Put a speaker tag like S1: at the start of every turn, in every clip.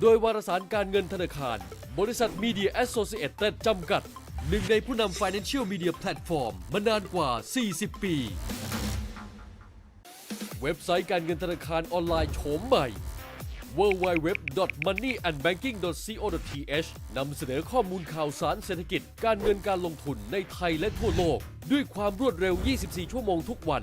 S1: โดยวารสารการเงินธนาคาร บริษัทมีเดียแอสโซเ a t e จำกัด หนึ่งในผู้นำ Financial Media Platform มานานกว่า 40 ปี เว็บไซต์การเงินธนาคารออนไลน์โฉมใหม่ www.moneyandbanking.co.th นำเสนอข้อมูลข่าวสารเศรษฐกิจ การเงินการลงทุนในไทยและทั่วโลก ด้วยความรวดเร็ว 24 ชั่วโมงทุกวัน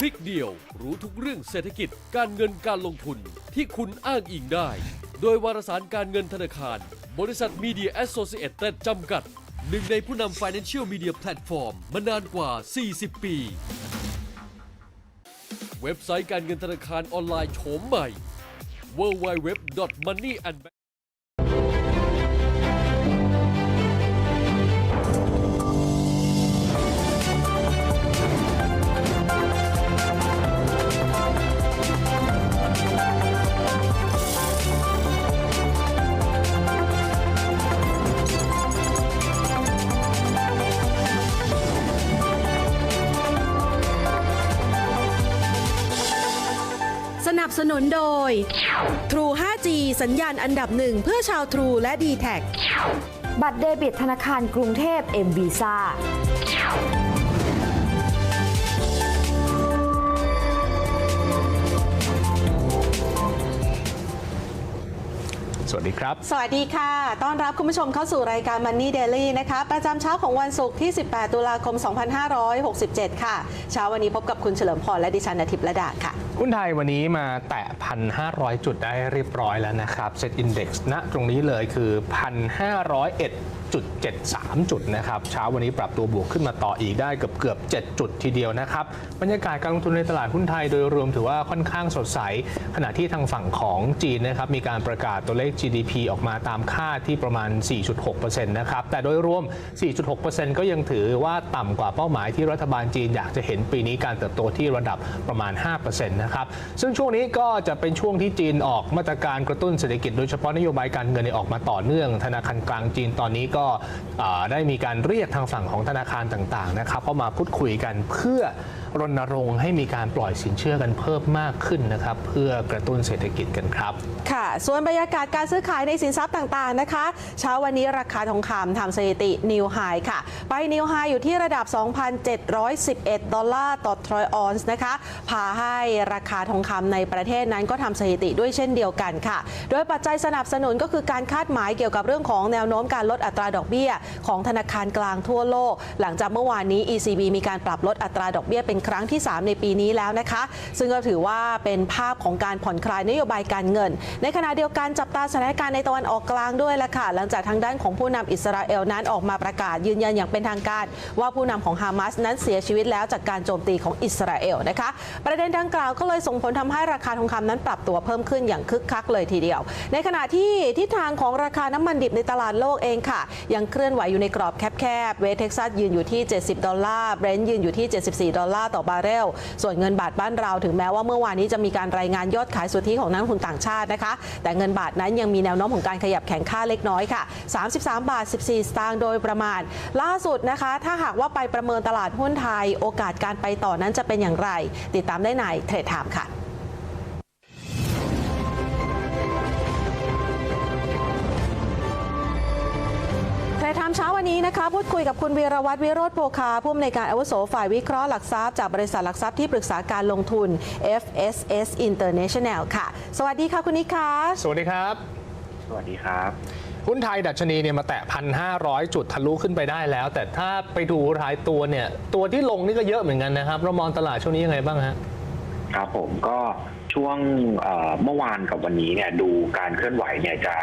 S1: คลิกเดียว รู้ทุกเรื่องเศรษฐกิจการเงินการลงทุนที่คุณอ้างอิงได้ โดยวารสารการเงินธนาคาร บริษัทมีเดียแอสโซเ a t e จำกัด หนึ่งในผู้นำ Financial Media Platform มานานกว่า 40 ปี เว็บไซต์การเงินธนาคารออนไลน์โฉมใหม่
S2: www.moneyandbank True 5G สัญญาณอันดับหนึ่งเพื่อชาว True และ d t แท
S3: บัตรเดบิตธนาคารกรุงเทพ m v i s a
S4: สวัสดีครับ
S5: สวัสดีค่ะ ต้อนรับคุณผู้ชมเข้าสู่รายการ Money Daily นะคะ ประจำเช้าของวันศุกร์ที่ 18 ตุลาคม 2567 ค่ะ เช้าวันนี้พบกับคุณเฉลิมพรและดิฉันอาทิตย์ระดาค่ะ
S4: หุ้นไทยวันนี้มาแตะ 1,500 จุดได้เรียบร้อยแล้วนะครับ เซ็ตอินดี x ณตรงนี้เลยคือ 1,501.73 จุดนะครับเช้าวันนี้ปรับตัวบวกขึ้นมาต่ออีกได้เกือบเกือบ 7 จุดทีเดียวนะครับบรรยากาศการลงทุนในตลาดหุ้นไทยโดยรวมถือว่าค่อนข้างสดใส ขณะที่ทางฝั่งของจีนนะครับมีการประกาศตัวเลข GDP ออกมาตามคาดที่ประมาณ 4.6%นะครับแต่โดยรวม 4.6%ก็ยังถือว่าต่ำกว่าเป้าหมายที่รัฐบาลจีนอยากจะเห็นปีนี้การเติบโตที่ระดับประมาณ 5%นะครับซึ่งช่วงนี้ก็จะเป็นช่วงที่จีนออกมาตรการกระตุ้นเศรษฐกิจโดยเฉพาะนโยบายการเงินออกมาต่อเนื่องธนาคารกลางจีนตอนนี้ก็ได้มีการเรียกทางฝั่งของธนาคารต่างๆนะครับเข้ามาพูดคุยกันเพื่อรณรงค์ให้มีการปล่อยสินเชื่อกันเพิ่มมากขึ้นนะครับเพื่อกระตุ้นเศรษฐกิจกันครับ
S5: ค่ะ ส่วนบรรยากาศการซื้อขายในสินทรัพย์ต่างๆนะคะ เช้าวันนี้ราคาทองคำทำสถิตินิวไฮค่ะ ไปนิวไฮอยู่ที่ระดับ 2,711 ดอลลาร์ต่อทรอยออนซ์นะคะ พาให้ราคาทองคำในประเทศนั้นก็ทำสถิติด้วยเช่นเดียวกันค่ะ โดยปัจจัยสนับสนุนก็คือการคาดหมายเกี่ยวกับเรื่องของแนวโน้มการลดอัตราดอกเบี้ย ของธนาคารกลางทั่วโลก หลังจากเมื่อวานนี้ ECB มีการปรับลดอัตราดอกเบี้ยเป็นครั้งที่ 3 ในปีนี้แล้วนะคะ ซึ่งก็ถือว่าเป็นภาพของการผ่อนคลายนโยบายการเงิน ในขณะเดียวกันจับตาสถานการณ์ในตะวันออกกลางด้วยละค่ะ หลังจากทางด้านของผู้นำอิสราเอลนั้นออกมาประกาศยืนยันอย่างเป็นทางการ ว่าผู้นำของฮามาสนั้นเสียชีวิตแล้วจากการโจมตีของอิสราเอลนะคะ ประเด็นดังกล่าวก็เลยส่งผลทำให้ราคาทองคำนั้นปรับตัวเพิ่มขึ้นอย่างคึกคักเลยทีเดียว ในขณะที่ทิศทางของราคาน้ำมันดิบในตลาดโลกเองค่ะ ยังเคลื่อนไหวอยู่ในกรอบแคบๆเวสเท็กซัสยืนอยู่ที่ 70 ดอลลาร์เบรนท์ยืนอยู่ที่ 74 ดอลลาร์ต่อบาร์เรล ส่วนเงินบาทบ้านเราถึงแม้ว่าเมื่อวานนี้จะมีการรายงานยอดขายสุทธิของนักลงทุนต่างชาตินะคะ แต่เงินบาทนั้นยังมีแนวโน้มของการขยับแข็งค่าเล็กน้อยค่ะ 33 บาท 14 สตางค์โดยประมาณ ล่าสุดนะคะ ถ้าหากว่าไปประเมินตลาดหุ้นไทย โอกาสการไปต่อนั้นจะเป็นอย่างไร ติดตามได้ในเทรดไทม์ค่ะ เทรดไทม์เช้าวันนี้นะคะ พูดคุยกับคุณวีรวัตรวิโรธโภคาผู้อำนวยการอาวุโสฝ่ายวิเคราะห์หลักทรัพย์จากบริษัทหลักทรัพย์ที่ปรึกษาการลงทุน FSS International ค่ะ สวัสดีค่ะคุณนิกคะ
S4: สวัสดีครับ
S6: สวัสดีครับ
S4: หุ้นไทยดัชนีเนี่ยมาแตะ1,500จุดทะลุขึ้นไปได้แล้ว แต่ถ้าไปดูรายตัวเนี่ย ตัวที่ลงนี่ก็เยอะเหมือนกันนะครับ เรามองตลาดช่วงนี้ยังไงบ้างฮะ
S6: ครับผมก็ ช่วงเอ่อเมื่อวานกับวันนี้เนี่ยดูการเคลื่อนไหวเนี่ยจะ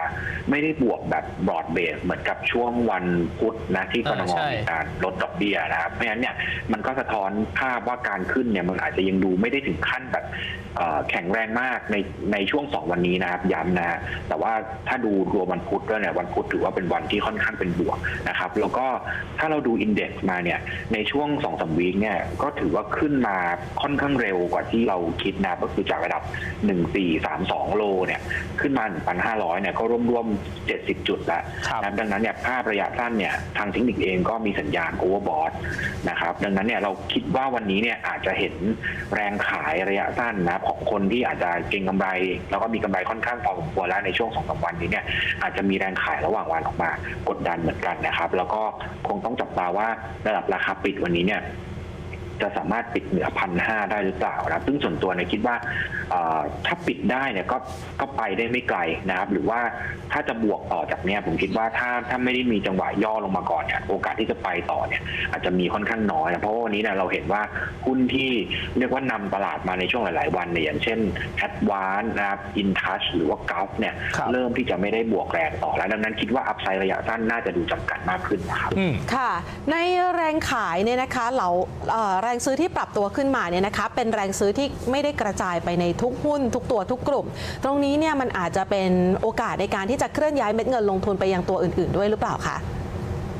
S6: ไม่ได้บวกแบบบรอดเบสเหมือนกับช่วงวันพุธนะที่ก
S4: อ่าร
S6: น
S4: ใช่
S6: มีการลดดอกเบี้ยนะครับเพราะฉะนั้นเนี่ยมันก็สะท้อนภาพว่าการขึ้นเนี่ยมันอาจจะยังดูไม่ได้ถึงขั้นแบบเอ่อ แข็งแรงมากในในช่วงสองวันนี้นะครับย้ำนะฮะแต่ว่าถ้าดูรวมวันพุธด้วยเนี่ยวันพุธถือว่าเป็นวันที่ค่อนข้างเป็นบวกนะครับ แล้วก็ถ้าเราดูอินเด็กซ์มาเนี่ยในช่วงสองสามวีคเนี่ยก็ถือว่าขึ้นมาค่อนข้างเร็วกว่าที่เราคิดนะก็คือจากระดับ 1432 โลเนี่ยขึ้นมา 1,500 เนี่ยก็ร่วมๆ 70 จุดแล้ว
S4: ครับ
S6: นะดังนั้นเนี่ยภาพระยะสั้นเนี่ยทางเทคนิคเองก็มีสัญญาณโอเวอร์บอทนะครับดังนั้นเนี่ยเราคิดว่าวันนี้เนี่ยอาจจะเห็นแรงขายระยะสั้นนะของคนที่อาจจะเก็งกำไร แล้วก็มีกำไรค่อนข้างพอสมควรแล้วในช่วงสองสามวันนี้เนี่ยอาจจะมีแรงขายระหว่างวันออกมากดดันเหมือนกันนะครับ แล้วก็คงต้องจับตาว่าระดับราคาปิดวันนี้เนี่ย จะสามารถปิดเหนือพันห้าได้หรือเปล่านะครับซึ่งส่วนตัวเนี่ยคิดว่าเอ่อถ้าปิดได้เนี่ยก็ก็ไปได้ไม่ไกลนะครับ หรือว่าถ้าจะบวกต่อจากเนี้ยผมคิดว่าถ้าถ้าไม่ได้มีจังหวะย่อลงมาก่อนเนี่ยโอกาสที่จะไปต่อเนี่ยอาจจะมีค่อนข้างน้อยนะเพราะว่าวันนี้เนี่ยเราเห็นว่าหุ้นที่เรียกว่านำตลาดมาในช่วงหลาย ๆ วันเนี่ยอย่างเช่น a d v a n c e นะครับ InTouch หรือว่า g u l f เนี่ย
S4: ครับ
S6: เริ่มที่จะไม่ได้บวกแรงต่อแล้วดังนั้นคิดว่าอัพไซด์ระยะสั้นน่าจะดูจำกัดมากขึ้นนะครับ
S4: อืม
S5: ค่ะ ในแรงขายเนี่ยนะคะเราเอ่อแรงซื้อที่ปรับตัวขึ้นมาเนี่ยนะคะเป็นแรงซื้อที่ไม่ได้กระจายไปในทุกหุ้น ทุกตัวทุกกลุ่ม ตรงนี้เนี่ยมันอาจจะเป็นโอกาสในการที่จะเคลื่อนย้ายเม็ดเงินลงทุนไปยังตัวอื่น ๆ ด้วยหรือเปล่าคะ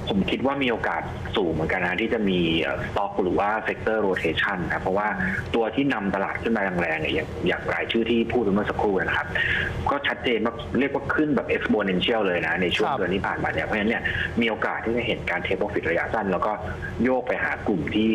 S6: ผมคิดว่ามีโอกาสสูงเหมือนกันนะที่จะมีสต็อกหรือว่าเซกเตอร์โรเ t ชันนะเพราะว่าตัวที่นำตลาดขึ้นมาแรงๆเนี่ยอย่างอย่างรายชื่อที่พูดไปเมื่อสักครู่นะครับ ก็ชัดเจนว่าเรียกว่าขึ้นแบบ exponential เลยนะ ในช่วง
S4: ครับ
S6: เดือนที่ผ่านมาเนี่ยเพราะฉะนั้นเนี่ยมีโอกาสที่จะเห็นการเทคโปรฟิตระยะสั้น แล้วก็โยกไปหากลุ่มที่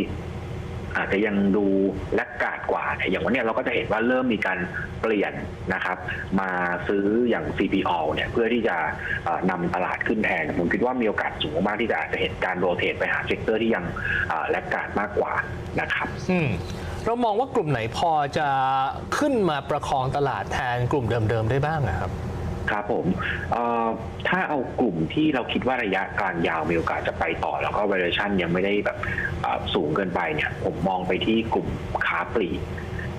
S6: อาจจะยังดูแลกกาดกว่า อย่างวันนี้เราก็จะเห็นว่าเริ่มมีการเปลี่ยนนะครับ มาซื้ออย่าง CPO เนี่ยเพื่อที่จะเอ่อนำตลาดขึ้นแทน ผมคิดว่ามีโอกาสสูงมากที่จะอาจจะเห็นการโรเตทไปหาเซกเตอร์ที่ยังแลกกาดมากกว่านะครับ
S4: อืมเรามองว่ากลุ่มไหนพอจะขึ้นมาประคองตลาดแทนกลุ่มเดิมๆได้บ้างอะครับ
S6: ครับผมถ้าเอากลุ่มที่เราคิดว่าระยะกลางยาวมีโอกาสจะไปต่อ แล้วก็ valuation ยังไม่ได้แบบสูงเกินไปเนี่ย ผมมองไปที่กลุ่มค้าปลีก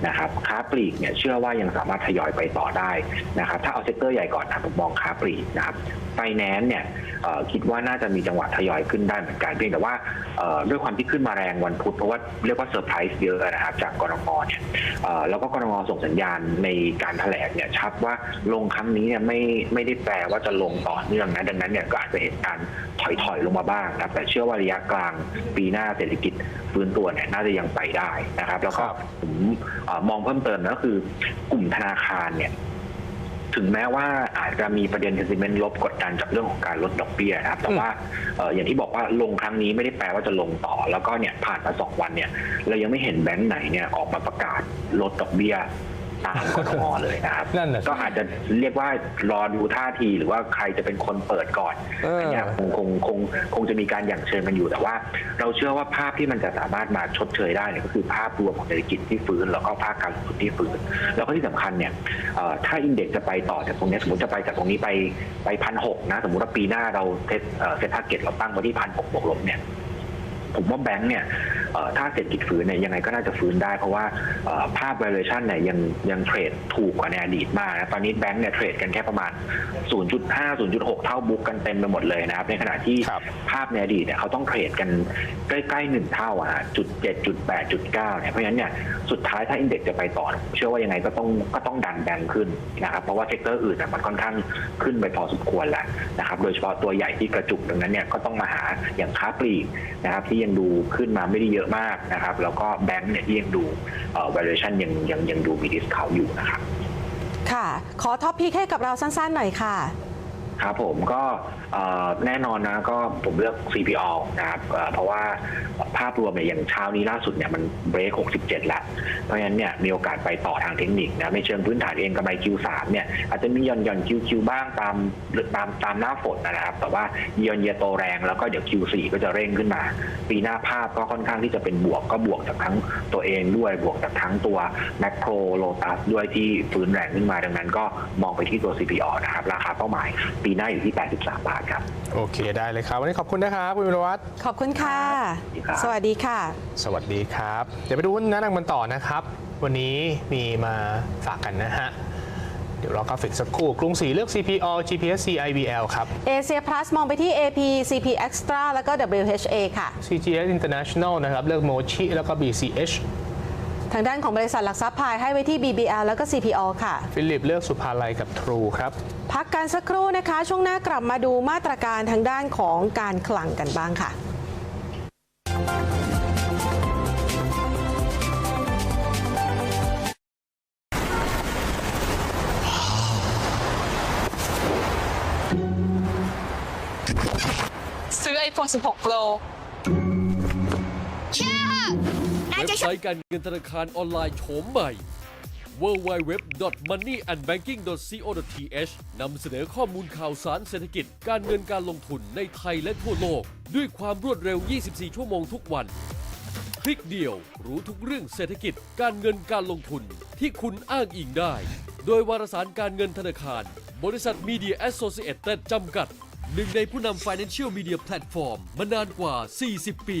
S6: นะครับค้าปลีกเนี่ยเชื่อว่ายังสามารถทยอยไปต่อได้นะครับถ้าเอาเซกเตอร์ใหญ่ก่อนนะผมมองค้าปลีกนะครับไฟแนนซ์เนี่ยคิดว่าน่าจะมีจังหวะทยอยขึ้นได้เหมือนกันเพียงแต่ว่าด้วยความที่ขึ้นมาแรงวันพุธเพราะว่าเรียกว่าเซอร์ไพรส์เยอะนะครับจากกรงงเนี่ยเอ่อแล้วก็กรงงส่งสัญญาณในการแถลงเนี่ยชัดว่าลงครั้งนี้เนี่ยไม่ไม่ได้แปลว่าจะลงต่อเนื่องนะดังนั้นเนี่ยก็อาจจะเห็นการ ถอยถอยๆลงมาบ้างนะครับแต่เชื่อว่าระยะกลางปีหน้าเศรษฐกิจฟื้นตัวเนี่ยน่าจะยังไปได้นะครับ แล้วก็
S4: ครับ
S6: ผมเอ่อมองเพิ่มเติมนะก็คือกลุ่มธนาคารเนี่ยถึงแม้ว่าอาจจะมีประเด็น sentiment ลบกดดันจากเรื่องของการลดดอกเบี้ยนะครับ แต่ว่าเอ่ออย่างที่บอกว่าลงครั้งนี้ไม่ได้แปลว่าจะลงต่อ แล้วก็เนี่ยผ่านมาสองวันเนี่ย เรายังไม่เห็นแบงก์ไหนเนี่ยออกมาประกาศลดดอกเบี้ย ตามกทมเลยนะครับ
S4: นั่นน่ะสิ
S6: ก็อาจจะเรียกว่ารอดูท่าทีหรือว่าใครจะเป็นคนเปิดก่อน
S4: เอออั
S6: นเนี้ยคงคงคงคงจะมีการหยั่งเชิญกันอยู่แต่ว่า เราเชื่อว่าภาพที่มันจะสามารถมาชดเชยได้เนี่ยก็คือภาพรวมของเศรษฐกิจที่ฟื้นแล้วก็ภาคการลงทุนที่ฟื้น แล้วก็ที่สำคัญเนี่ยเอ่อถ้าอินเด็กซ์จะไปต่อจากตรงเนี้ยสมมติจะไปจากตรงนี้ไปไปพันหกนะ สมมติว่าปีหน้าเราเซตเอ่อเซตทาร์เก็ตเราตั้งไว้ที่พันหกบวกลบเนี่ย ผมว่าแบงก์เนี่ยเอ่อถ้าเศรษฐกิจฟื้นเนี่ยยังไงก็น่าจะฟื้นได้ เพราะว่าเอ่อภาพ valuation เนี่ยยังยังเทรดถูกกว่าในอดีตมากนะตอนนี้แบงก์เนี่ยเทรดกันแค่ประมาณ 0.5 0.6 เท่าบุ๊กกันเต็มไปหมดเลยนะครับ ในขณะที่
S4: ครับ
S6: ภาพในอดีตเนี่ยเขาต้องเทรดกันใกล้ๆหนึ่งเท่าอะฮะจุดเจ็ดจุดแปดจุดเก้าเนี่ยเพราะฉะนั้นเนี่ยสุดท้ายถ้าอินเด็กซ์จะไปต่อผมเชื่อว่ายังไงก็ต้องก็ต้องดันแบงก์ขึ้นนะครับเพราะว่าเซกเตอร์อื่นอะมันค่อนข้างขึ้นไปพอสมควรแล้วนะครับโดยเฉพาะตัวใหญ่ที่กระจุกดังนั้นเนี่ยก็ต้องมาหาอย่างค้าปลีกนะครับที่ยังดูขึ้นมาไม่ได้เยอะมากนะครับ แล้วก็แบงก์เนี่ยที่ยังดูเอ่อ valuation ยังยังยังดูมีดิสคาวอยู่นะครับ
S5: ค่ะ ขอท็อปพีคให้กับเราสั้นๆหน่อยค่ะ
S6: ครับผมก็แน่นอนนะก็ผมเลือก CPO นะครับเพราะว่าภาพรวมเนี่ยอย่างเช้านี้ล่าสุดเนี่ยมันเบรก 67 แล้ว เพราะฉะนั้นเนี่ยมีโอกาสไปต่อทางเทคนิคนะในเชิงพื้นฐานเองกำไร Q3 เนี่ยอาจจะมีหย่อนหย่อน QQ บ้างตามหรือตามตามหน้าฝนนะครับ แต่ว่าเยียนเยโตแรงแล้วก็เดี๋ยว Q4 ก็จะเร่งขึ้นมา ปีหน้าภาพก็ค่อนข้างที่จะเป็นบวกก็บวกจากทั้งตัวเองด้วยบวกจากทั้งตัวแมคโครโลตัสด้วยที่ฟื้นแรงขึ้นมาดังนั้น ก็มองไปที่ตัว CPO นะครับราคาเป้าหมายปีหน้าอยู่ที่ 83 บาทครับ
S4: โอเคได้เลยครับ วันนี้ขอบคุณนะครับคุณวิรวัตร
S5: ขอบคุณค่ะ
S6: ครับ
S5: สวัสดีค่ะ
S4: สวัสดีครับ เดี๋ยวไปดูหุ้นแนะนำกันต่อนะครับ วันนี้มีมาฝากกันนะฮะ เดี๋ยวรอกราฟิกสักครู่กรุงศรีเลือก CPO GPSC IVL ครับ
S5: เอเชียพลัสมองไปที่ AP CP Extra แล้วก็ WHA ค่ะ
S4: CGS International นะครับ เลือก Mochi แล้วก็ BCH
S5: ทางด้านของบริษัทหลักทรัพย์พายให้ไว้ที่ BBL แล้วก็ CPO ค่ะ
S4: ฟิลิปเลือกสุภาลัยกับ True ครับ
S5: พักกันสักครู่นะคะ ช่วงหน้ากลับมาดูมาตรการทางด้านของการคลังกันบ้างค่ะ
S7: ซื้อ iPhone 16 Pro
S1: เว็บไซต์การเงินธนาคารออนไลน์โฉมใหม่ www.moneyandbanking.co.th นำเสนอข้อมูลข่าวสารเศรษฐกิจ การเงินการลงทุนในไทยและทั่วโลก ด้วยความรวดเร็ว 24 ชั่วโมงทุกวัน คลิกเดียวรู้ทุกเรื่องเศรษฐกิจ การเงินการลงทุนที่คุณอ้างอิงได้ โดยวารสารการเงินธนาคาร บริษัทมีเดียแอสโซเ t ตจำกัด หนึ่งในผู้นำ Financial Media Platform มานานกว่า 40 ปี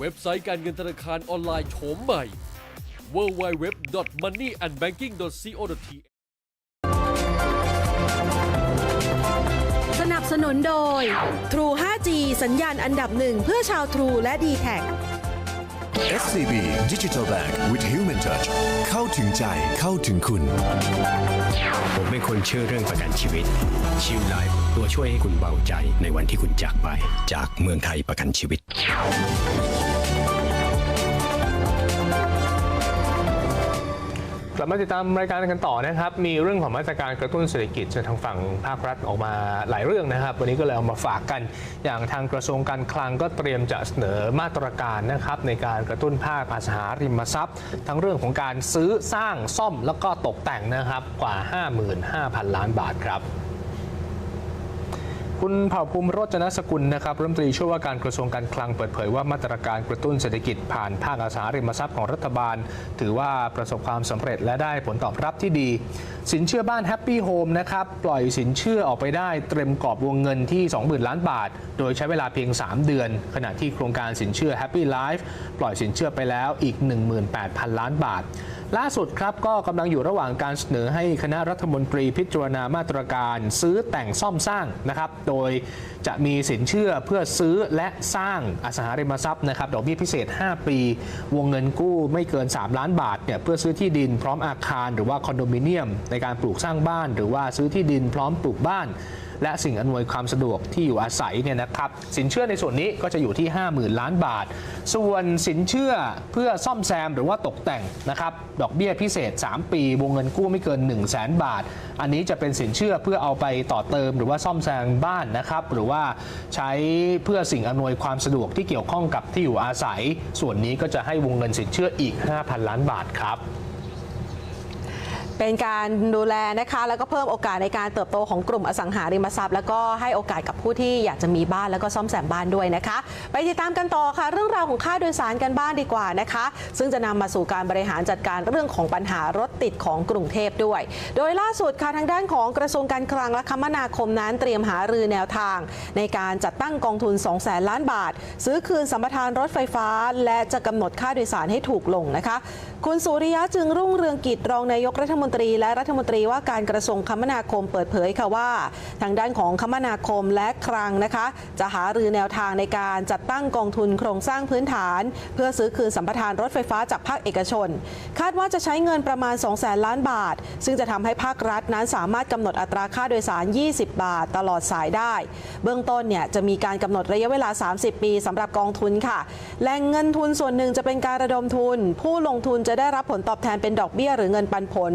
S1: เว็บไซต์การเงินธนาคารออนไลน์โฉมใหม่ www.moneyandbanking.co.th
S2: สนับสนุนนุนโดย True 5G สัญญาณอันดับหนึ่งเพื่อชาว True และ d t แท
S7: SCB Digital Bank with Human Touch เข้าถึงใจเข้าถึงคุณ
S8: ผมเป็นคนเชื่อเรื่องประกันชีวิต ชิวไลฟ์ตัวช่วยให้คุณเบาใจในวันที่คุณจากไป จากเมืองไทยประกันชีวิต
S4: กลับมาติดตามรายการกันต่อนะครับ มีเรื่องของมาตรการกระตุ้นเศรษฐกิจจากทางฝั่งภาครัฐออกมาหลายเรื่องนะครับ วันนี้ก็เลยเอามาฝากกัน อย่างทางกระทรวงการคลังก็เตรียมจะเสนอมาตรการนะครับในการกระตุ้นภาคอสังหาริมทรัพย์ ทั้งเรื่องของการซื้อสร้างซ่อมแล้วก็ตกแต่งนะครับกว่า 55,000 ล้านบาทครับ คุณเผ่าภูมิโรจนสกุลนะครับรัฐมนตรีช่วยว่าการกระทรวงการคลังเปิดเผยว่ามาตรการกระตุ้นเศรษฐกิจผ่านภาคอสังหาริมทรัพย์ของรัฐบาล ถือว่าประสบความสำเร็จและได้ผลตอบรับที่ดี สินเชื่อบ้านแฮปปี้โฮมนะครับปล่อยสินเชื่อออกไปได้เต็มกรอบวงเงินที่ 20,000 ล้านบาท โดยใช้เวลาเพียง 3 เดือน ขณะที่โครงการสินเชื่อ Happy Life ปล่อยสินเชื่อไปแล้วอีก 18,000 ล้านบาท ล่าสุดครับก็กำลังอยู่ระหว่างการเสนอให้คณะรัฐมนตรีพิจารณามาตรการซื้อแต่งซ่อมสร้างนะครับ โดยจะมีสินเชื่อเพื่อซื้อและสร้างอสังหาริมทรัพย์นะครับดอกเบี้ยพิเศษ 5 ปี วงเงินกู้ไม่เกิน 3 ล้านบาทเนี่ยเพื่อซื้อที่ดินพร้อมอาคารหรือว่าคอนโดมิเนียม ในการปลูกสร้างบ้าน หรือว่าซื้อที่ดินพร้อมปลูกบ้าน และสิ่งอำนวยความสะดวกที่อยู่อาศัยเนี่ยนะครับ สินเชื่อในส่วนนี้ก็จะอยู่ที่ 50,000 ล้านบาท ส่วนสินเชื่อเพื่อซ่อมแซมหรือว่าตกแต่งนะครับดอกเบี้ยพิเศษ 3 ปี วงเงินกู้ไม่เกิน 1 0 0 0 0แบาท อันนี้จะเป็นสินเชื่อเพื่อเอาไปต่อเติมหรือว่าซ่อมแซมบ้านนะครับหรือว่าใช้เพื่อสิ่งอำนวยความสะดวกที่เกี่ยวข้องกับที่อยู่อาศัย ส่วนนี้ก็จะให้วงเงินสินเชื่ออีก 5,000 ล้านบาทครับ
S5: เป็นการดูแลนะคะแล้วก็เพิ่มโอกาสในการเติบโตของกลุ่มอสังหาริมทรัพย์ แล้วก็ให้โอกาสกับผู้ที่อยากจะมีบ้านแล้วก็ซ่อมแซมบ้านด้วยนะคะ ไปติดตามกันต่อค่ะ เรื่องราวของค่าโดยสารกันบ้านดีกว่านะคะ ซึ่งจะนำมาสู่การบริหารจัดการเรื่องของปัญหารถติดของกรุงเทพด้วย โดยล่าสุดค่ะทางด้านของกระทรวงการคลังและคมนาคมนั้นเตรียมหารือแนวทาง ในการจัดตั้งกองทุน 2 0 0แสนล้านบาท ซื้อคืนสัมปทานรถไฟฟ้า และจะกำหนดค่าโดยสารให้ถูกลงนะคะ คุณสุริยะจึงรุ่งเรืองกิจรองนายกรัฐมนตรีและรัฐมนตรีว่าการกระทรวงคมนาคมเปิดเผยค่ะว่า ทางด้านของคมนาคมและคลังนะคะ จะหารือแนวทางในการจัดตั้งกองทุนโครงสร้างพื้นฐาน เพื่อซื้อคืนสัมปทานรถไฟฟ้าจากภาคเอกชน คาดว่าจะใช้เงินประมาณ 2 0 0แสนล้านบาท ซึ่งจะทำให้ภาครัฐนั้นสามารถกำหนดอัตราค่าโดยสาร 20 บาท ตลอดสายได้ เบื้องต้นเนี่ยจะมีการกำหนดระยะเวลา 30 ปีสำหรับกองทุนค่ะแหล่งเงินทุนส่วนหนึ่งจะเป็นการระดมทุน ผู้ลงทุนจะได้รับผลตอบแทนเป็นดอกเบี้ยหรือเงินปันผล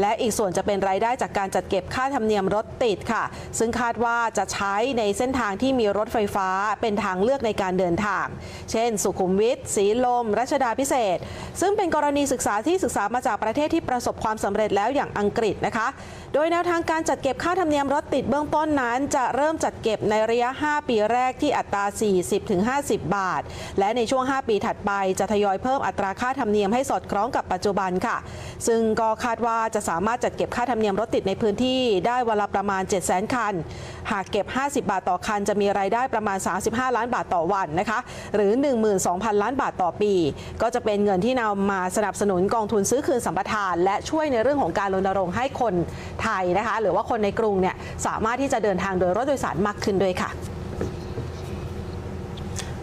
S5: และอีกส่วนจะเป็นรายได้จากการจัดเก็บค่าธรรมเนียมรถติดค่ะ ซึ่งคาดว่าจะใช้ในเส้นทางที่มีรถไฟฟ้าเป็นทางเลือกในการเดินทาง เช่น สุขุมวิทสีลม รัชดาพิเศษ ซึ่งเป็นกรณีศึกษาที่ศึกษามาจากประเทศที่ประสบความสำเร็จแล้วอย่างอังกฤษนะคะ โดยแนวทางการจัดเก็บค่าธรรมเนียมรถติดเบื้องต้นนั้น จะเริ่มจัดเก็บในระยะ 5 ปีแรกที่อัตรา 40-50 บาท และในช่วง 5 ปีถัดไปจะทยอยเพิ่มอัตราค่าธรรมเนียมให้สอดคล้องกับปัจจุบันค่ะ ซึ่งก็คาดว่าจะสามารถจัดเก็บค่าธรรมเนียมรถติดในพื้นที่ได้วันละประมาณ 7 0 0 0 0 0 คัน หากเก็บ 50 บาทต่อคันจะมีรายได้ประมาณ 35 ล้านบาทต่อวันนะคะ หรือ 12,000 ล้านบาทต่อปี ก็จะเป็นเงินที่นำมาสนับสนุนกองทุนซื้อคืนสัมปทาน และช่วยในเรื่องของการรณรงค์ให้คนไทยนะคะ หรือว่าคนในกรุงเนี่ยสามารถที่จะเดินทางโดยรถโดยสารมากขึ้นด้วยค่ะ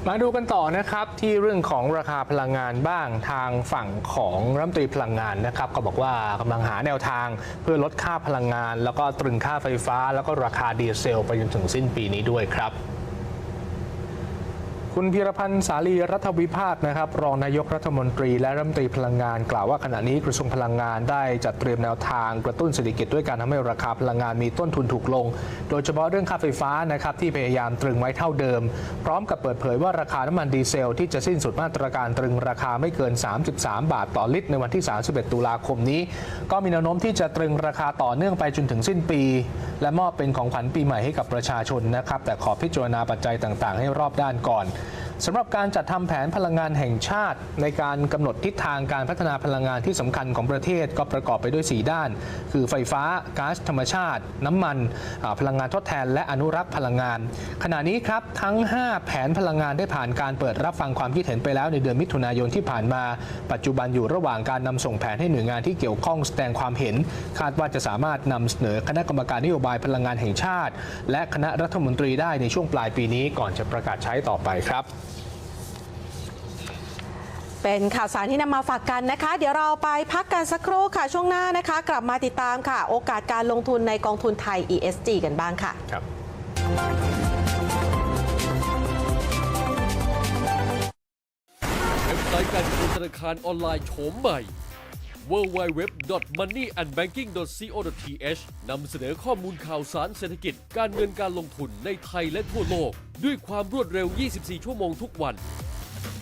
S4: มาดูกันต่อนะครับที่เรื่องของราคาพลังงานบ้างทางฝั่งของรัฐมนตรีพลังงานนะครับ ก็บอกว่ากำลังหาแนวทางเพื่อลดค่าพลังงาน แล้วก็ตรึงค่าไฟฟ้า แล้วก็ราคาดีเซล ไปจนถึงสิ้นปีนี้ด้วยครับ คุณพีรพันธ์สาลีรัฐวิพากษ์นะครับ รองนายกรัฐมนตรีและรัฐมนตรีพลังงานกล่าวว่าขณะนี้กระทรวงพลังงานได้จัดเตรียมแนวทางกระตุ้นเศรษฐกิจด้วยการทำให้ราคาพลังงานมีต้นทุนถูกลง โดยเฉพาะเรื่องค่าไฟฟ้านะครับที่พยายามตรึงไว้เท่าเดิม พร้อมกับเปิดเผยว่าราคาน้ำมันดีเซล ที่จะสิ้นสุดมาตรการตรึงราคาไม่เกิน 33 บาทต่อลิตรในวันที่ 31 ตุลาคมนี้ ก็มีแนวโน้มที่จะตรึงราคาต่อเนื่องไปจนถึงสิ้นปี และมอบเป็นของขวัญปีใหม่ให้กับประชาชนนะครับแต่ขอพิจารณาปัจจัยต่าง ๆ ให้รอบด้านก่อน สำหรับการจัดทำแผนพลังงานแห่งชาติ ในการกำหนดทิศทางการพัฒนาพลังงานที่สำคัญของประเทศก็ประกอบไปด้วย 4 ด้าน คือไฟฟ้าก๊าซธรรมชาติ น้ำมันพลังงานทดแทน และอนุรักษ์พลังงาน ขณะนี้ครับทั้ง 5 แผนพลังงานได้ผ่านการเปิดรับฟังความคิดเห็นไปแล้วในเดือนมิถุนายนที่ผ่านมา ปัจจุบันอยู่ระหว่างการนำส่งแผนให้หน่วยงานที่เกี่ยวข้องแสดงความเห็น คาดว่าจะสามารถนำเสนอคณะกรรมการนโยบายพลังงานแห่งชาติ และคณะรัฐมนตรีได้ในช่วงปลายปีนี้ก่อนจะประกาศใช้ต่อไปครับ
S5: เป็นข่าวสารที่นำมาฝากกันนะคะ เดี๋ยวเราไปพักกันสักครู่ค่ะช่วงหน้านะคะ กลับมาติดตามค่ะ โอกาสการลงทุนในกองทุนไทย ESG กันบ้างค่ะ
S4: ครับ
S1: เว็บไซต์การเงินธนาคารออนไลน์โฉมใหม่ www.moneyandbanking.co.th นำเสนอข้อมูลข่าวสารเศรษฐกิจ การเงินการลงทุนในไทยและทั่วโลก ด้วยความรวดเร็ว 24 ชั่วโมงทุกวัน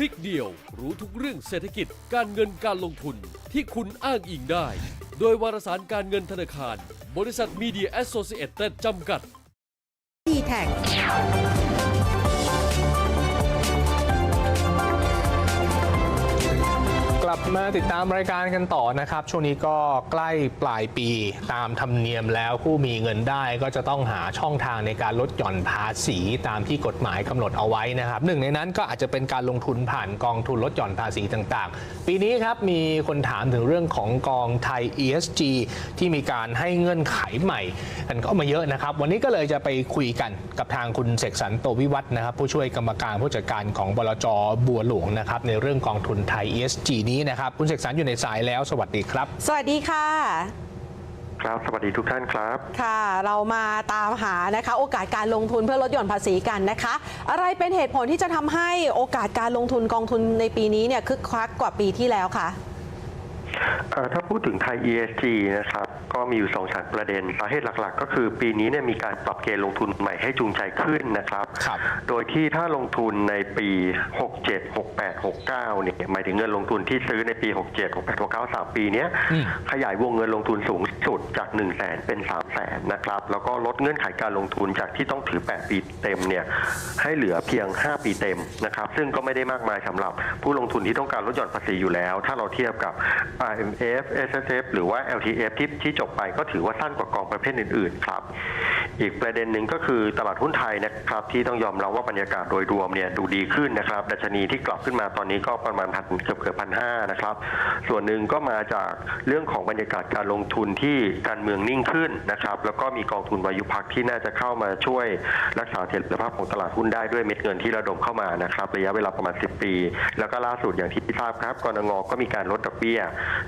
S1: ลิกเดียว รู้ทุกเรื่องเศรษฐกิจการเงินการลงทุนที่คุณอ้างอิงได้ โดยวารสารการเงินธนาคาร บริษัทมีเดียแอสโซเชตจำกัด
S2: d t แท
S4: ลับมาติดตามรายการกันต่อนะครับ ช่วงนี้ก็ใกล้ปลายปีตามธรรมเนียมแล้วผู้มีเงินได้ก็จะต้องหาช่องทางในการลดหย่อนภาษีตามที่กฎหมายกำหนดเอาไว้นะครับหนึ่งในนั้นก็อาจจะเป็นการลงทุนผ่านกองทุนลดหย่อนภาษีต่างๆ ปีนี้ครับมีคนถามถึงเรื่องของกองไทย ESG ที่มีการให้เงื่อนไขใหม่กันก็มาเยอะนะครับ วันนี้ก็เลยจะไปคุยกันกับทางคุณเสกสรรโตวิวัฒนะครับผู้ช่วยกรรมการผู้จัดการของบลจบัวหลวงนะครับในเรื่องกองทุนไทย ESG นี้นะครับ คุณเสกสรรอยู่ในสายแล้ว สวัสดีครับ
S5: สวัสดีค่ะ
S9: ครับ สวัสดีทุกท่านครับ
S5: ค่ะ เรามาตามหานะคะ โอกาสการลงทุนเพื่อลดหย่อนภาษีกันนะคะ อะไรเป็นเหตุผลที่จะทำให้โอกาสการลงทุนกองทุนในปีนี้เนี่ยคึกคักกว่าปีที่แล้วคะ
S9: เอ่อ ถ้าพูดถึงไทย ESG นะครับ ก็มีอยู่สองสามประเด็น สาเหตุหลักๆ ก็คือปีนี้เนี่ยมีการปรับเกณฑ์ลงทุนใหม่ให้จูงใจขึ้นนะครับ
S4: ครับ
S9: โดยที่ถ้าลงทุนในปี 67 68 69 เนี่ย หมายถึงเงินลงทุนที่ซื้อในปี 67 68 69 3 ปีเนี้ย
S4: อืม
S9: ขยายวงเงินลงทุนสูงสุดจาก 1 0 0 0 0แสนเป็น 3 0 0แสนนะครับ แล้วก็ลดเงื่อนไขการลงทุนจากที่ต้องถือ 8 ปีเต็มเนี่ยให้เหลือเพียง 5 ปีเต็มนะครับซึ่งก็ไม่ได้มากมายสำหรับผู้ลงทุนที่ต้องการลดหย่อนภาษีอยู่แล้ว ถ้าเราเทียบกับ IMF S S F หรือว่า L T F ที่ที่จบไปก็ถือว่าสั้นกว่ากองประเภทอื่นๆครับอีกประเด็นหนึ่งก็คือตลาดหุ้นไทยนะครับที่ต้องยอมรับว่าบรรยากาศโดยรวมเนี่ยดูดีขึ้นนะครับดัชนีที่กลับขึ้นมาตอนนี้ก็ประมาณพันเกือบเกือบพันห้านะครับส่วนหนึ่งก็มาจากเรื่องของบรรยากาศการลงทุนที่การเมืองนิ่งขึ้นนะครับแล้วก็มีกองทุนวายุพักที่น่าจะเข้ามาช่วยรักษาเสถียรภาพของตลาดหุ้นได้ด้วยเม็ดเงินที่ระดมเข้ามานะครับระยะเวลาประมาณ 10 ปี แล้วก็ล่าสุดอย่างที่ทราบครับกรงก็มีการลดดอกเบี้ย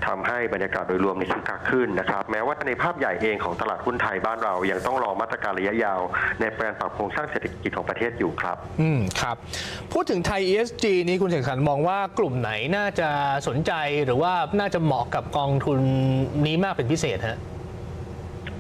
S9: ทำให้บรรยากาศโดยรวมในคึกคักขึ้นนะครับแม้ว่าในภาพใหญ่เองของตลาดหุ้นไทยบ้านเรายังต้องรอมาตรการระยะยาว ในการปรับโครงสร้างเศรษฐกิจของประเทศอยู่ครับ
S4: อืมครับ พูดถึงไทย ESG นี้คุณเสกสรรมองว่ากลุ่มไหนน่าจะสนใจหรือว่าน่าจะเหมาะกับกองทุนนี้มากเป็นพิเศษฮะ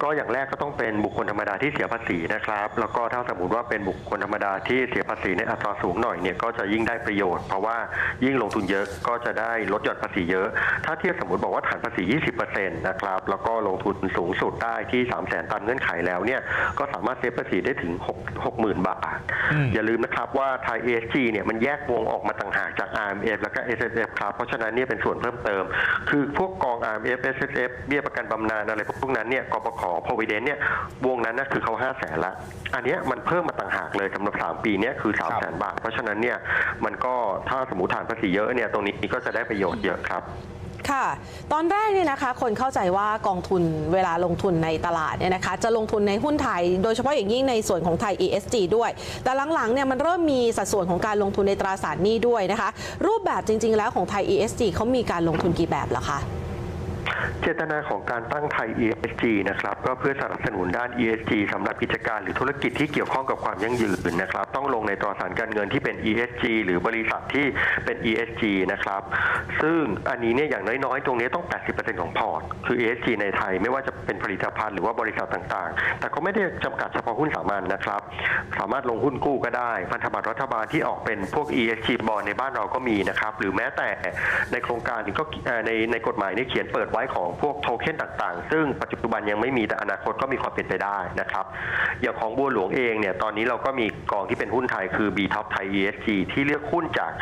S9: ก็อย่างแรกก็ต้องเป็นบุคคลธรรมดาที่เสียภาษีนะครับ แล้วก็ถ้าสมมติว่าเป็นบุคคลธรรมดาที่เสียภาษีในอัตราสูงหน่อยเนี่ยก็จะยิ่งได้ประโยชน์ เพราะว่ายิ่งลงทุนเยอะก็จะได้ลดหย่อนภาษีเยอะ ถ้าเทียบสมมติบอกว่าฐานภาษี 20%นะครับ แล้วก็ลงทุนสูงสุดได้ที่ 3 0 0แสนตามเงื่อนไขแล้วเนี่ยก็สามารถเซฟภาษีได้ถึง6 60,000 บาท
S4: อืม
S9: อย่าลืมนะครับว่าไทย ESG เนี่ยมันแยกวงออกมาต่างหากจาก RMF แล้วก็ SSF ครับ เพราะฉะนั้นเนี่ยเป็นส่วนเพิ่มเติม คือพวกกอง RMF SSF เบี้ยประกันบำนาญอะไรพวกนั้นเนี่ยกปข provident เนี่ยวงนั้นนะคือเขา5 0 0แสนละ อันเนี้ยมันเพิ่มมาต่างหากเลยสำหรับ 3 ปีเนี้ยคือ3 0 0แสนบาท เพราะฉะนั้นเนี่ยมันก็ถ้าสมมติฐานภาษีเยอะเนี่ยตรงนี้ก็จะได้ประโยชน์เยอะครับ
S5: ค่ะตอนแรกเนี่ยนะคะคนเข้าใจว่ากองทุนเวลาลงทุนในตลาดเนี่ยนะคะจะลงทุนในหุ้นไทย โดยเฉพาะอย่างยิ่งในส่วนของไทย ESG ด้วย แต่หลังๆเนี่ยมันเริ่มมีสัดส่วนของการลงทุนในตราสารหนี้ด้วยนะคะ รูปแบบจริง ๆ แล้วของไทย ESG เขามีการลงทุนกี่แบบเหรอคะ
S9: เจตนาของการตั้งไทย ESG นะครับก็เพื่อสนับสนุนด้าน ESG สำหรับกิจการหรือธุรกิจที่เกี่ยวข้องกับความยั่งยืนนะครับ ต้องลงในตราสารการเงินที่เป็น ESG หรือบริษัทที่เป็น ESG นะครับ ซึ่งอันนี้เนี่ยอย่างน้อยๆ ตรงนี้ต้อง 80%ของพอร์ต คือ ESG ในไทยไม่ว่าจะเป็นผลิตภัณฑ์หรือว่าบริษัทต่างๆ แต่ก็ไม่ได้จำกัดเฉพาะหุ้นสามัญนะครับ สามารถลงหุ้นกู้ก็ได้ พันธบัตรรัฐบาลที่ออกเป็นพวก ESG บอลในบ้านเราก็มีนะครับ หรือแม้แต่ในโครงการนี้ก็ในในกฎหมายนี่เขียนเปิดไว้ของพวกโทเค็นต่างๆ ซึ่งปัจจุบันยังไม่มีแต่อนาคตก็มีความเป็นไปได้นะครับ อย่างของบัวหลวงเองเนี่ยตอนนี้เราก็มีกองที่เป็นหุ้นไทยคือ B Top Thai ESG ที่เลือกหุ้นจาก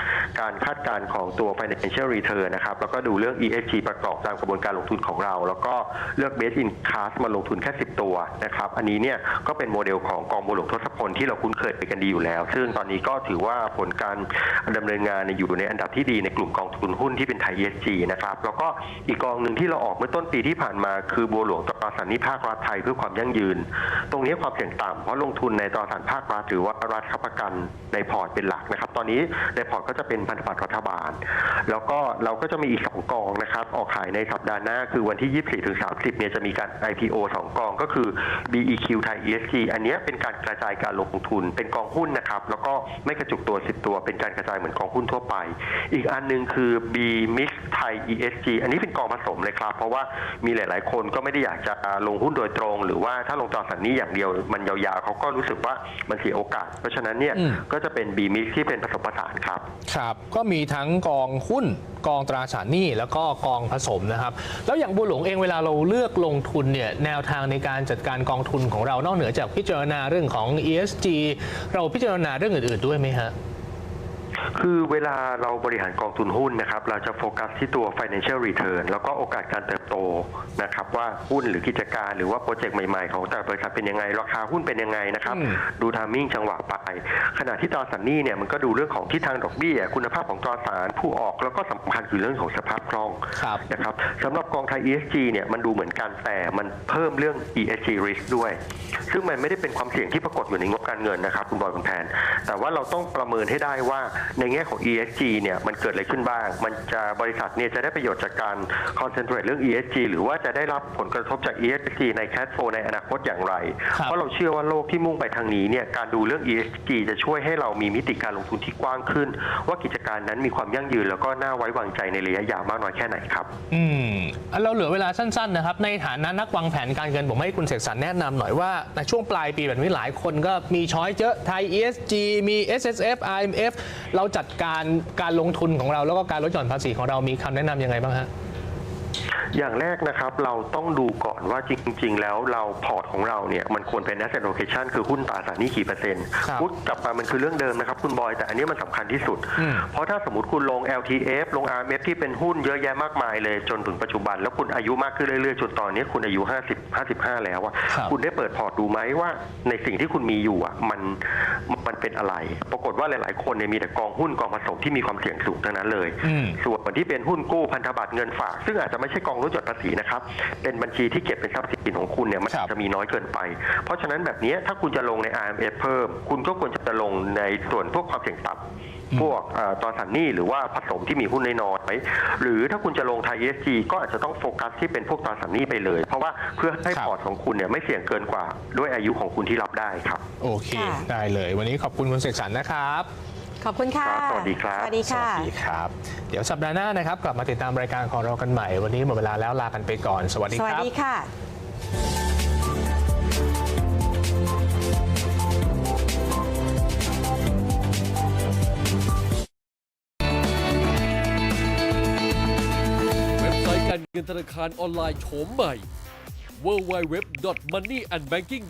S9: การคาดการณ์ของตัว Financial Return นะครับ แล้วก็ดูเรื่อง ESG ประกอบตามกระบวนการลงทุนของเรา แล้วก็เลือก Best in Class มาลงทุนแค่ 10 ตัวนะครับ อันนี้เนี่ยก็เป็นโมเดลของกองบัวหลวงทศพลที่เราคุ้นเคยกันดีอยู่แล้ว ซึ่งตอนนี้ก็ถือว่าผลการดำเนินงานอยู่ในอันดับที่ดีในกลุ่มกองทุนหุ้นที่เป็นไทย ESG นะครับ แล้วก็อีกกองหนึ่งที่เราออกเมื่อต้นปีที่ผ่านมาคือบัวหลวงตราสารนี้ภาครัฐไทยเพื่อความยั่งยืน ตรงนี้ความเสี่ยงต่ำเพราะลงทุนในตราสารภาครัฐหรือว่ารัฐค้ำประกันในพอร์ตเป็นหลักนะครับ ตอนนี้ในพอร์ตก็จะเป็นพันธบัตรรัฐบาล แล้วก็เราก็จะมีอีก 2 กองนะครับ ออกขายในสัปดาห์หน้าคือวันที่ 24ถึง30 เนี่ยจะมีการ IPO 2 กองก็คือ BEQ ไทย ESG อันนี้เป็นการกระจายการลงทุนเป็นกองหุ้นนะครับ แล้วก็ไม่กระจุกตัว 10 ตัว เป็นการกระจายเหมือนกองหุ้นทั่วไป อีกอันหนึงคือ B Mix ไทย ESG อันนี้เป็นกองผสมเลยครับเพราะว่ามีหลาย ๆ คนก็ไม่ได้อยากจะลงหุ้นโดยตรง หรือว่าถ้าลงตราสารหนี้อย่างเดียวมันยาวๆเขาก็รู้สึกว่ามันเสียโอกาส เพราะฉะนั้นเนี่ย
S4: อืม
S9: ก็จะเป็น B Mix ที่เป็นผสมผสานครับ
S4: ครับ ก็มีทั้งกองหุ้นกองตราสารหนี้แล้วก็กองผสมนะครับ แล้วอย่างบัวหลวงเองเวลาเราเลือกลงทุนเนี่ยแนวทางในการจัดการกองทุนของเรานอกเหนือจากพิจารณาเรื่องของ ESG เราพิจารณาเรื่องอื่น ๆ ด้วยไหมฮะ
S9: คือเวลาเราบริหารกองทุนหุ้นนะครับ เราจะโฟกัสที่ตัว financial return แล้วก็โอกาสการเติบโตนะครับ ว่าหุ้นหรือกิจการหรือว่าโปรเจกต์ใหม่ๆ ของแต่ละบริษัทเป็นยังไง ราคาหุ้นเป็นยังไงนะครับ
S4: อืม
S9: ดูทามมิ่งจังหวะไป ขณะที่ตราสารหนี้เนี่ยมันก็ดูเรื่องของทิศทางดอกเบี้ย คุณภาพของตราสารผู้ออกแล้วก็สำคัญคือเรื่องของสภาพคล่อง
S4: ครับ
S9: นะครับสำหรับกองไทย ESG เนี่ยมันดูเหมือนกันแต่มันเพิ่มเรื่อง ESG risk ด้วย ซึ่งมันไม่ได้เป็นความเสี่ยงที่ปรากฏอยู่ในงบการเงินนะครับคุณบอยคุณแพนแต่ว่าเราต้องประเมินให้ได้ว่าในแง่ของ ESG เนี่ยมันเกิดอะไรขึ้นบ้าง มันจะบริษัทเนี่ยจะได้ประโยชน์จากการ concentrate เรื่อง ESG หรือว่าจะได้รับผลกระทบจาก ESG ใน cash flow ในอนาคตอย่างไร
S4: ครับ
S9: เพราะเราเชื่อว่าโลกที่มุ่งไปทางนี้เนี่ยการดูเรื่อง ESG จะช่วยให้เรามีมิติการลงทุนที่กว้างขึ้น ว่ากิจการนั้นมีความยั่งยืน แล้วก็น่าไว้วางใจในระยะยาวมากน้อยแค่ไหนครับ
S4: อืมอันเราเหลือเวลาสั้นๆนะครับในฐานะนักวางแผนการเงินผมให้คุณเสกสรรแนะนำหน่อยว่าในช่วงปลายปีแบบนี้หลายคนก็มีช้อยเยอะไทย ESG มี S S F I M F เราจัดการการลงทุนของเราแล้วก็การลดหย่อนภาษีของเรามีคำแนะนำยังไงบ้างฮะ
S9: อย่างแรกนะครับเราต้องดูก่อนว่าจริง ๆ แล้วเราพอร์ตของเราเนี่ยมันควรเป็น asset allocation คือหุ้นตราสารหนี้กี่เปอร์เซ็นต์
S4: ครับ
S9: พูดกลับมามันคือเรื่องเดิมนะครับคุณบอย แต่อันนี้มันสำคัญที่สุด
S4: อืม
S9: เพราะถ้าสมมติคุณลง LTF ลง RMF ที่เป็นหุ้นเยอะแยะมากมายเลยจนถึงปัจจุบัน แล้วคุณอายุมากขึ้นเรื่อยๆจนตอนนี้คุณอายุ 50 55 แล้วอะ
S4: ครับ
S9: คุณได้เปิดพอร์ตดูไหมว่าในสิ่งที่คุณมีอยู่อะมันมันเป็นอะไร ปรากฏว่าหลาย ๆ คนเนี่ยมีแต่กองหุ้นกองผสมที่มีความเสี่ยงสูงทั้งนั้นเลย
S4: อืม
S9: ส่วนที่เป็นหุ้นกู้พันธบัตรเงินฝาก ซึ่งอาจจะไม่ใช่กองลดหย่อนภาษีนะครับ เป็นบัญชีที่เก็บเป็นทรัพย์สินของคุณเนี่ยมัน
S4: ครับ
S9: จะมีน้อยเกินไป เพราะฉะนั้นแบบนี้ถ้าคุณจะลงใน IMF เพิ่ม คุณก็ควรจะลงในส่วนพวกความเสี่ยงต่ำพวกเอ่อตราสารหนี้หรือว่าผสมที่มีหุ้นน้อยๆหรือถ้าคุณจะลงไทย ESG ก็อาจจะต้องโฟกัสที่เป็นพวกตราสารหนี้ไปเลย เพราะว่าเพื่อให้
S4: ครับ
S9: พอร์ตของคุณเนี่ยไม่เสี่ยงเกินกว่าด้วยอายุของคุณที่รับได้ครับ
S4: โอเค
S5: ค่ะ
S4: ได้เลย วันนี้ขอบคุณคุณเสกสรรนะครับ
S5: ขอบคุณค่ะ
S9: ครับสวัสดีครับ
S5: สวัสดีค่ะ
S4: สวัสดีครับ เดี๋ยวสัปดาห์หน้านะครับ กลับมาติดตามรายการของเรากันใหม่ วันนี้หมดเวลาแล้วลากันไปก่อน สวัสดี
S5: ส
S4: ค
S5: วัส
S4: รับ
S5: ดีค่ะ
S1: เว็บไซต์การเงินธนาคารออนไลน์โฉมใหม่ www.moneyandbanking